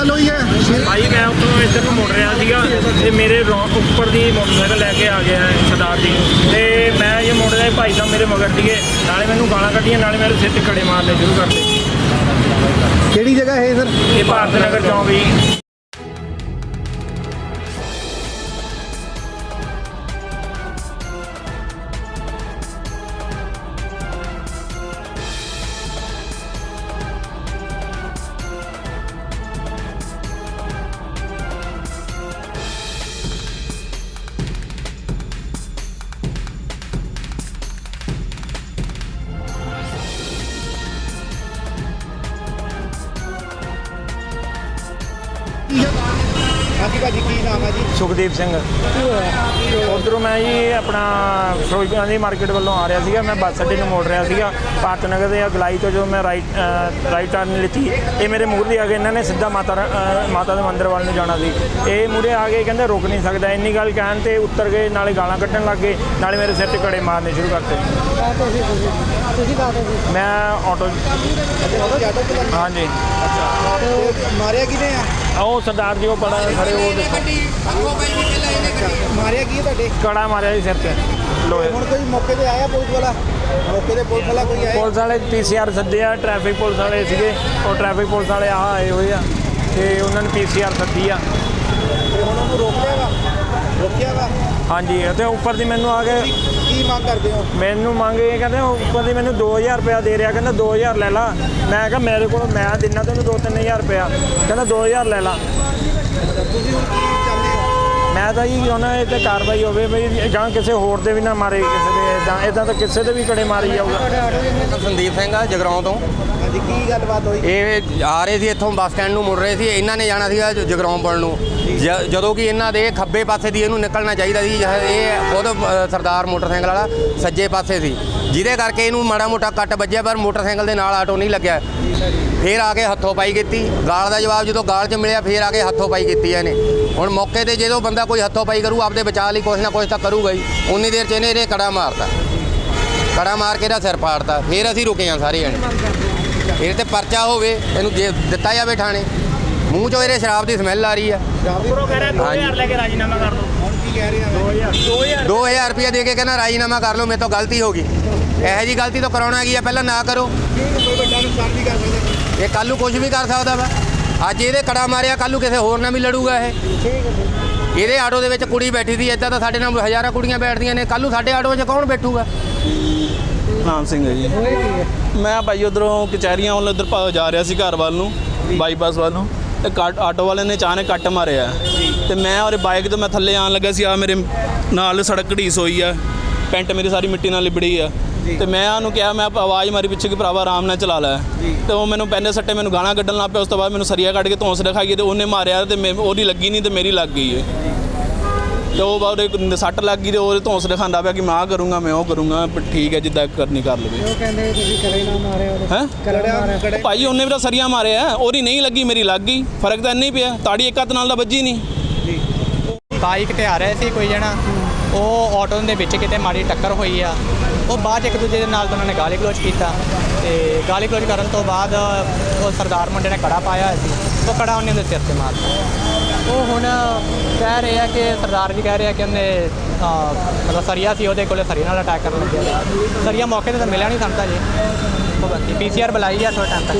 ਗੱਲ ਹੋਈ ਹੈ? ਭਾਈ ਮੈਂ ਉੱਥੋਂ ਇੱਧਰ ਨੂੰ ਮੁੜ ਰਿਹਾ ਸੀਗਾ ਤੇ ਮੇਰੇ ਰੌ- ਉੱਪਰ ਦੀ ਮੋਟਰਸਾਈਕਲ ਲੈ ਕੇ ਆ ਗਿਆ ਹੈ ਸਰਦਾਰ ਜੀ ਤੇ ਮੈਂ ਇਹ ਮੁੜ ਰਿਹਾ ਭਾਈ ਸਾਹਿਬ ਮੇਰੇ ਮਗਰ ਸੀਗੇ। ਨਾਲੇ ਮੈਨੂੰ ਗਾਲਾਂ ਕੱਢੀਆਂ ਨਾਲੇ ਮੇਰੇ ਸਿਰ ਤੇ ਖੜੇ ਮਾਰਨੇ ਸ਼ੁਰੂ ਕਰਤੇ ਕਿਹੜੀ ਜਗ੍ਹਾ ਹੈ ਸਰ? ਇਹ ਭਾਰਤ ਨਗਰ ਚੌਂਕ ਜੀ। ਹਾਂਜੀ ਭਾਜੀ ਕੀ ਨਾਮ ਹੈ ਜੀ? ਸੁਖਦੀਪ ਸਿੰਘ। ਉਧਰੋਂ ਮੈਂ ਜੀ ਆਪਣਾ ਫਿਰੋਜ਼ਪੁਰ ਦੀ ਮਾਰਕੀਟ ਵੱਲੋਂ ਆ ਰਿਹਾ ਸੀਗਾ। ਮੈਂ ਬੱਸ ਅੱਡੇ ਨੂੰ ਮੋੜ ਰਿਹਾ ਸੀਗਾ। ਭਾਰਤ ਨਗਰ ਦੇ ਗਲਾਈ ਤੋਂ ਜਦੋਂ ਮੈਂ ਰਾਈਟ ਰਾਈਟ ਟਰਨ ਲਿੱਤੀ ਇਹ ਮੇਰੇ ਮੂਹਰੇ ਆ ਗਏ ਇਹਨਾਂ ਨੇ ਸਿੱਧਾ ਮਾਤਾ ਮਾਤਾ ਦੇ ਮੰਦਿਰ ਵੱਲ ਨੂੰ ਜਾਣਾ ਸੀ। ਇਹ ਮੂਹਰੇ ਆ ਗਏ ਕਹਿੰਦੇ ਰੁਕ ਨਹੀਂ ਸਕਦਾ। ਇੰਨੀ ਗੱਲ ਕਹਿਣ ਤੇ ਉੱਤਰ ਗਏ ਨਾਲੇ ਗਾਲਾਂ ਕੱਢਣ ਲੱਗ ਗਏ ਨਾਲੇ ਮੇਰੇ ਸਿਰ ਤੇ ਕੜੇ ਮਾਰਨੇ ਸ਼ੁਰੂ ਕਰਤੇ। ਤੁਸੀਂ ਮੈਂ ਆਟੋ ਹਾਂਜੀ। ਮਾਰਿਆ ਕਿਨੇ ਆ? ਉਹ ਸਰਦਾਰ ਜੀ ਉਹ ਬੜਾ ਖੜੇ ਉਹ ਮਾਰਿਆ ਕੀ ਹੈ ਤੁਹਾਡੇ? ਕੜਾ ਮਾਰਿਆ ਜੀ ਸਿਰ ਤੇ। ਲੋਹੇ ਹੁਣ ਕੋਈ ਮੌਕੇ ਤੇ ਆਇਆ ਪੁਲਿਸ ਵਾਲਾ? ਮੌਕੇ ਤੇ ਪੁਲਿਸ ਵਾਲਾ ਕੋਈ ਆਇਆ? ਪੁਲਿਸ ਵਾਲੇ ਪੀਸੀਆਰ ਸੱਦੇ ਆ ਟ੍ਰੈਫਿਕ ਪੁਲਿਸ ਵਾਲੇ ਸੀਗੇ। ਉਹ ਟ੍ਰੈਫਿਕ ਪੁਲਿਸ ਵਾਲੇ ਆ ਆਏ ਹੋਏ ਆ। ਤੇ ਉਹਨਾਂ ਨੇ ਪੀਸੀਆਰ ਸੱਦੀ ਆ। ਤੇ ਹੁਣ ਉਹਨੂੰ ਰੋਕ ਲਿਆ ਵਾ? ਰੋਕਿਆ ਵਾ? ਹਾਂਜੀ ਤੇ ਉੱਪਰ ਦੀ ਮੈਨੂੰ ਆ ਕੇ ਕੀ ਮੰਗ ਕਰਦੇ ਹੋ? ਮੈਨੂੰ ਮੰਗੇ ਕਹਿੰਦੇ ਉਹ ਉੱਪਰ ਦੀ ਮੈਨੂੰ 2000 ਰੁਪਇਆ ਦੇ ਰਿਹਾ ਕਹਿੰਦਾ 2000 ਲੈ ਲਾ। ਮੈਂ ਕਿਹਾ ਮੇਰੇ ਕੋਲ ਮੈਂ ਦਿਨਾ ਤੈਨੂੰ 2-3000 ਰੁਪਇਆ। ਕਹਿੰਦਾ 2000 ਲੈ ਲਾ। ਤੁਸੀਂ ਹੁਣ ਕੀ ਮੈਂ ਤਾਂ ਜੀ ਉਹਨਾਂ ਇਹ ਤੇ ਕਾਰਵਾਈ ਹੋਵੇ ਵੀ ਜਾਂ ਕਿਸੇ ਹੋਰ ਦੇ ਵੀ ਨਾ ਮਾਰੇ ਕਿਸੇ ਦੇ ਇਦਾਂ ਇਦਾਂ ਤਾਂ ਕਿਸੇ ਦੇ ਵੀ ਕੜੇ ਮਾਰੀ ਜਾਊਗਾ। ਸੰਦੀਪ ਸਿੰਘ ਆ ਜਗਰਾਉਂ ਤੋਂ। ਹਾਂਜੀ ਕੀ ਗੱਲਬਾਤ ਹੋਈ? ਇਹ ਆ ਰਹੇ ਸੀ ਇੱਥੋਂ ਬੱਸ ਸਟੈਂਡ ਨੂੰ ਮੁੜ ਰਹੇ ਸੀ। ਇਹਨਾਂ ਨੇ ਜਾਣਾ ਸੀਗਾ ਜ- ਜਗਰਾਉਂ ਪੁਲ ਨੂੰ। ਜ- ਜਦੋਂ ਕਿ ਇਹਨਾਂ ਦੇ ਖੱਬੇ ਪਾਸੇ ਦੀ ਇਹਨੂੰ ਨਿਕਲਣਾ ਚਾਹੀਦਾ ਸੀ ਇਹ ਖੁਦ ਅ, ਸਰਦਾਰ ਮੋਟਰਸਾਈਕਲ ਵਾਲਾ ਸੱਜੇ ਪਾਸੇ ਸੀ। ਜਿਹਦੇ ਕਰਕੇ ਇਹਨੂੰ ਮਾੜਾ ਮੋਟਾ ਕੱਟ ਵੱਜਿਆ ਪਰ ਮੋਟਰਸਾਈਕਲ ਦੇ ਨਾਲ ਆਟੋ ਨਹੀਂ ਲੱਗਿਆ। ਫੇਰ ਆ ਕੇ ਹੱਥੋਂ ਪਾਈ ਕੀਤੀ। ਗਾਲ ਦਾ ਜਵਾਬ ਜਦੋਂ ਗਾਲ 'ਚ ਮਿਲਿਆ ਫੇਰ ਆ ਕੇ ਹੱਥੋਂ ਪਾਈ ਕੀਤੀ ਇਹਨੇ। ਹੁਣ ਮੌਕੇ ਤੇ ਜਦੋਂ ਬੰਦਾ ਕੋਈ ਹੱਥੋਂ ਪਾਈ ਕਰੂ ਆਪਦੇ ਬਚਾਅ ਲਈ ਕੁਛ ਨਾ ਕੁਛ ਤਾਂ ਕਰੂਗਾ ਹੀ। ਉਨੀ ਦੇਰ 'ਚ ਇਹਨੇ ਇਹਨੇ ਕੜਾ ਮਾਰਤਾ। ਕੜਾ ਮਾਰ ਕੇ ਇਹਦਾ ਸਿਰ ਪਾੜਤਾ ਫੇਰ ਅਸੀਂ ਰੁਕੇ ਹਾਂ ਸਾਰੇ ਜਣੇ। ਇਹਦੇ ਤੇ ਪਰਚਾ ਹੋਵੇ ਇਹਨੂੰ ਜੇ ਦਿੱਤਾ ਜਾਵੇ ਥਾਣੇ। ਮੂੰਹ ਚੋਂ ਇਹਦੇ ਸ਼ਰਾਬ ਦੀ ਸਮੈਲ ਆ ਰਹੀ ਆ। ਉੱਪਰੋਂ ਕਹਿ ਰਿਹਾ 2000 ਲੈ ਕੇ ਰਾਜੀਨਾਮਾ ਕਰ ਦੋ ਹੁਣ ਕੀ ਕਹਿ ਰਹੇ ਆ 2000 2000 ਰੁਪਏ ਦੇ ਕੇ ਕਹਿੰਦਾ ਰਾਜੀਨਾਮਾ ਕਰ ਲਓ ਮੇਰੇ ਤੋਂ ਗਲਤੀ ਹੋ ਗਈ। ਇਹੋ ਜੀ ਗਲਤੀ ਤਾਂ ਕਰਾਉਣਾ ਕੀ ਆ? ਪਹਿਲਾਂ ਨਾ ਕਰੋ। ਕੋਈ ਵੱਡਾ ਨੁਕਸਾਨ ਵੀ ਕਰ ਸਕਦਾ ਇਹ ਕੱਲ ਕੁਝ ਵੀ ਕਰ ਸਕਦਾ ਵਾ। ਅੱਜ ਇਹਦੇ ਕੜਾ ਮਾਰਿਆ ਕੱਲ ਕਿਸੇ ਹੋਰ ਨਾਲ ਵੀ ਲੜੂਗਾ ਇਹ। ਇਹਦੇ ਆਟੋ ਦੇ ਵਿੱਚ ਕੁੜੀ ਬੈਠੀ ਸੀ ਇਦਾਂ ਤਾਂ ਸਾਡੇ ਨਾਲ ਹਜ਼ਾਰਾਂ ਕੁੜੀਆਂ ਬੈਠਦੀਆਂ ਨੇ। ਕੱਲ ਸਾਡੇ ਆਟੋ 'ਚ ਕੌਣ ਬੈਠੂਗਾ? ਨਾਮ ਸਿੰਘ ਹੈ ਜੀ। ਮੈਂ ਭਾਈ ਉਧਰੋਂ ਕਚਹਿਰੀਆਂ ਵੱਲ ਉਧਰ ਜਾ ਰਿਹਾ ਸੀ ਘਰ ਵੱਲ ਨੂੰ, ਬਾਈਪਾਸ ਵੱਲ ਨੂੰ। ਤੇ ਕੱਟ ਆਟੋ ਵਾਲੇ ਨੇ ਅਚਾਨਕ ਕੱਟ ਮਾਰਿਆ। ਤੇ ਮੈਂ ਔਰ ਬਾਈਕ ਤੋਂ ਮੈਂ ਥੱਲੇ ਆਣ ਲੱਗਾ ਸੀ ਆ ਮੇਰੇ ਨਾਲ ਸੜਕ ਘੜੀਸ ਹੋਈ ਆ। ਪੈਂਟ ਮੇਰੀ ਸਾਰੀ ਮਿੱਟੀ ਨਾਲ ਲਿਬੜੀ ਆ। ਤੇ ਮੈਂ ਉਹਨੂੰ ਕਿਹਾ ਮੈਂ ਆਵਾਜ਼ ਮਾਰੀ ਪਿੱਛੇ ਕਿ ਭਰਾਵਾ ਆਰਾਮ ਨਾਲ ਚਲਾ ਲੈ। ਤੇ ਉਹ ਮੈਨੂੰ ਪੈਨੇ ਸੱਟੇ ਮੈਨੂੰ ਗਾਣਾ ਕੱਢਣ ਲੱਗ ਪਿਆ ਉਸ ਤੋਂ ਬਾਅਦ ਮੈਨੂੰ ਸਰੀਆ ਕੱਢ ਕੇ ਧੌਂਸ ਦਿਖਾਈ ਤੇ ਉਹਨੇ ਮਾਰਿਆ ਤੇ ਮੈਂ ਉਹਦੀ ਲੱਗੀ ਨਹੀਂ ਤੇ ਮੇਰੀ ਲੱਗ ਗਈ ਏ। ਤੇ ਉਹ ਬਾਅਦ ਇੱਕ ਸੱਟ ਲੱਗ ਗਈ ਤੇ ਉਹ ਧੌਂਸ ਦਿਖਾਉਂਦਾ ਪਿਆ ਕਿ ਮੈਂ ਆ ਕਰੂੰਗਾ ਮੈਂ ਉਹ ਕਰੂੰਗਾ ਪਰ ਠੀਕ ਹੈ ਜਿੱਦਾਂ ਕਰਨੀ ਕਰ ਲਵੇ। ਉਹ ਕਹਿੰਦੇ ਤੁਸੀਂ ਕਰੇ ਨਾ ਮਾਰਿਆ ਉਹਦੇ। ਹੈ? ਕਰੇ ਮਾਰਿਆ ਭਾਈ ਉਹਨੇ ਵੀ ਤਾਂ ਸਰੀਆ ਮਾਰਿਆ ਉਹਦੀ ਨਹੀਂ ਲੱਗੀ ਮੇਰੀ ਲੱਗ ਗਈ। ਫ਼ਰਕ ਤਾਂ ਇੰਨਾ ਪਿਆ ਤਾੜੀ ਇੱਕ ਹੱਥ ਨਾਲ ਤਾਂ ਵੱਜੀ ਨਹੀਂ। ਬਾਈਕ ਤੇ ਆ ਰਹੇ ਸੀ ਕੋਈ ਜਣਾ? ਉਹ ਆਟੋ ਦੇ ਵਿੱਚ ਕਿਤੇ ਮਾੜੀ ਟੱਕਰ ਹੋਈ ਆ। ਉਹ ਬਾਅਦ ਇੱਕ ਦੂਜੇ ਦੇ ਨਾਲ ਉਹਨਾਂ ਨੇ ਗਾਲੀ ਗਲੋਚ ਕੀਤਾ। ਤੇ ਗਾਲੀ ਗਲੋਚ ਕਰਨ ਤੋਂ ਬਾਅਦ ਉਹ ਸਰਦਾਰ ਮੁੰਡੇ ਨੇ ਕੜਾ ਪਾਇਆ ਹੋਇਆ ਸੀ। ਉਹ ਕੜਾ ਉਹਨੇ ਉਹਦੇ ਸਿਰ ਤੇ ਮਾਰਤਾ ਉਹ ਹੁਣ ਕਹਿ ਰਹੇ ਆ ਕਿ ਸਰਦਾਰ ਜੀ ਕਹਿ ਰਹੇ ਆ ਕਿ ਉਹਨੇ ਮਤਲਬ ਸਰੀਆ ਸੀ, ਉਹਦੇ ਕੋਲੇ ਸਰੀਆ ਨਾਲ ਅਟੈਕ ਕਰਨ ਲੱਗਿਆ ਸਰੀਆ ਮੌਕੇ ਤੇ ਤਾਂ ਮਿਲਿਆ ਨਹੀਂ ਸਾਨੂੰ ਤਾਂ ਜੀ ਉਹ ਬੰਦੀ ਪੀਸੀਆਰ ਬੁਲਾਈ ਆ ਥੋੜਾ ਟਾਈਮ ਤੱਕ।